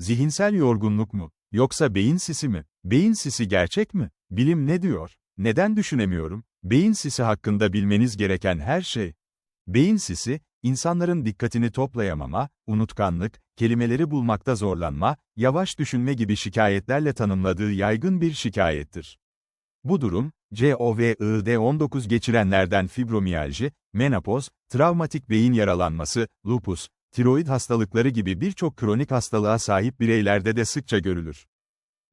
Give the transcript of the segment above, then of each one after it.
Zihinsel yorgunluk mu? Yoksa beyin sisi mi? Beyin sisi gerçek mi? Bilim ne diyor? Neden düşünemiyorum? Beyin sisi hakkında bilmeniz gereken her şey. Beyin sisi, insanların dikkatini toplayamama, unutkanlık, kelimeleri bulmakta zorlanma, yavaş düşünme gibi şikayetlerle tanımladığı yaygın bir şikayettir. Bu durum, COVID-19 geçirenlerden fibromiyalji, menopoz, travmatik beyin yaralanması, lupus, tiroid hastalıkları gibi birçok kronik hastalığa sahip bireylerde de sıkça görülür.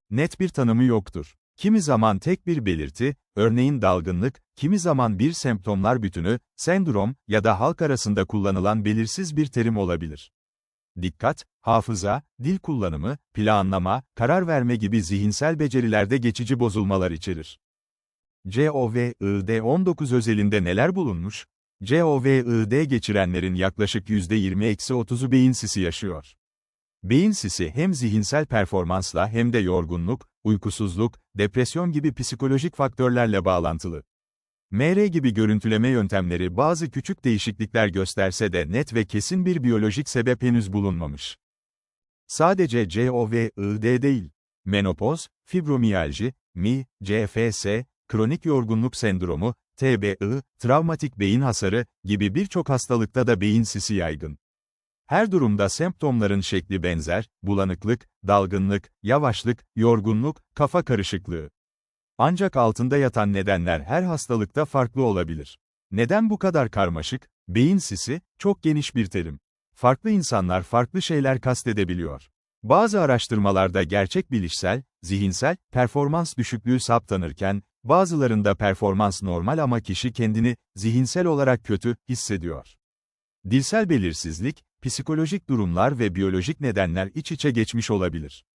Net bir tanımı yoktur. Kimi zaman tek bir belirti, örneğin dalgınlık, kimi zaman bir semptomlar bütünü, sendrom ya da halk arasında kullanılan belirsiz bir terim olabilir. Dikkat, hafıza, dil kullanımı, planlama, karar verme gibi zihinsel becerilerde geçici bozulmalar içerir. COVID-19 özelinde neler bulunmuş? COVID geçirenlerin yaklaşık %20-30'u beyin sisi yaşıyor. Beyin sisi hem zihinsel performansla hem de yorgunluk, uykusuzluk, depresyon gibi psikolojik faktörlerle bağlantılı. MR gibi görüntüleme yöntemleri bazı küçük değişiklikler gösterse de net ve kesin bir biyolojik sebep henüz bulunmamış. Sadece COVID değil. Menopoz, fibromiyalji, MI, CFS, kronik yorgunluk sendromu, TBI, travmatik beyin hasarı gibi birçok hastalıkta da beyin sisi yaygın. Her durumda semptomların şekli benzer, bulanıklık, dalgınlık, yavaşlık, yorgunluk, kafa karışıklığı. Ancak altında yatan nedenler her hastalıkta farklı olabilir. Neden bu kadar karmaşık? Beyin sisi, çok geniş bir terim. Farklı insanlar farklı şeyler kastedebiliyor. Bazı araştırmalarda gerçek bilişsel, zihinsel, performans düşüklüğü saptanırken, bazılarında performans normal ama kişi kendini, zihinsel olarak kötü, hissediyor. Dilsel belirsizlik, psikolojik durumlar ve biyolojik nedenler iç içe geçmiş olabilir.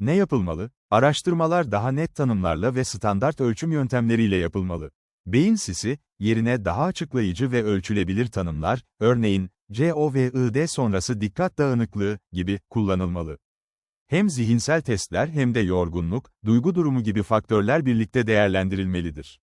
Ne yapılmalı? Araştırmalar daha net tanımlarla ve standart ölçüm yöntemleriyle yapılmalı. Beyin sisi, yerine daha açıklayıcı ve ölçülebilir tanımlar, örneğin, COVID sonrası dikkat dağınıklığı gibi kullanılmalı. Hem zihinsel testler hem de yorgunluk, duygu durumu gibi faktörler birlikte değerlendirilmelidir.